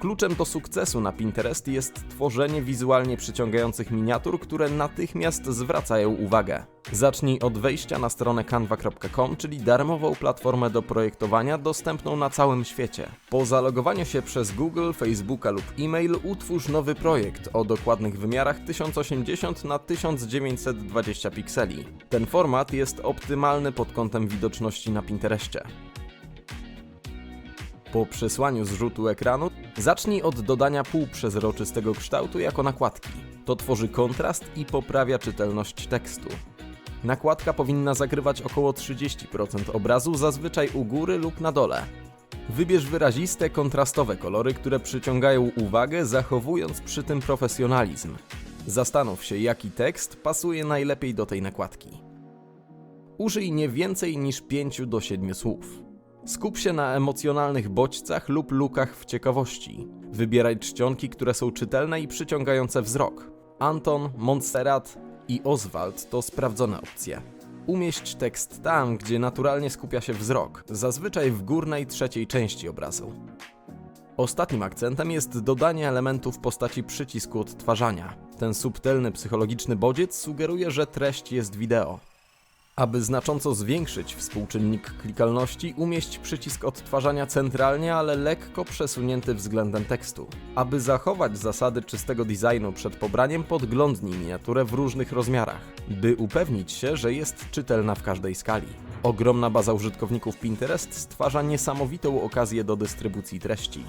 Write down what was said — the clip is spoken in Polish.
Kluczem do sukcesu na Pinterest jest tworzenie wizualnie przyciągających miniatur, które natychmiast zwracają uwagę. Zacznij od wejścia na stronę canva.com, czyli darmową platformę do projektowania dostępną na całym świecie. Po zalogowaniu się przez Google, Facebooka lub e-mail utwórz nowy projekt o dokładnych wymiarach 1080 na 1920 pikseli. Ten format jest optymalny pod kątem widoczności na Pinterestie. Po przesłaniu zrzutu ekranu zacznij od dodania półprzezroczystego kształtu jako nakładki. To tworzy kontrast i poprawia czytelność tekstu. Nakładka powinna zakrywać około 30% obrazu, zazwyczaj u góry lub na dole. Wybierz wyraziste, kontrastowe kolory, które przyciągają uwagę, zachowując przy tym profesjonalizm. Zastanów się, jaki tekst pasuje najlepiej do tej nakładki. Użyj nie więcej niż 5 do 7 słów. Skup się na emocjonalnych bodźcach lub lukach w ciekawości. Wybieraj czcionki, które są czytelne i przyciągające wzrok. Anton, Montserrat i Oswald to sprawdzone opcje. Umieść tekst tam, gdzie naturalnie skupia się wzrok, zazwyczaj w górnej trzeciej części obrazu. Ostatnim akcentem jest dodanie elementów w postaci przycisku odtwarzania. Ten subtelny psychologiczny bodziec sugeruje, że treść jest wideo. Aby znacząco zwiększyć współczynnik klikalności, umieść przycisk odtwarzania centralnie, ale lekko przesunięty względem tekstu. Aby zachować zasady czystego designu przed pobraniem, podglądnij miniaturę w różnych rozmiarach, by upewnić się, że jest czytelna w każdej skali. Ogromna baza użytkowników Pinterest stwarza niesamowitą okazję do dystrybucji treści.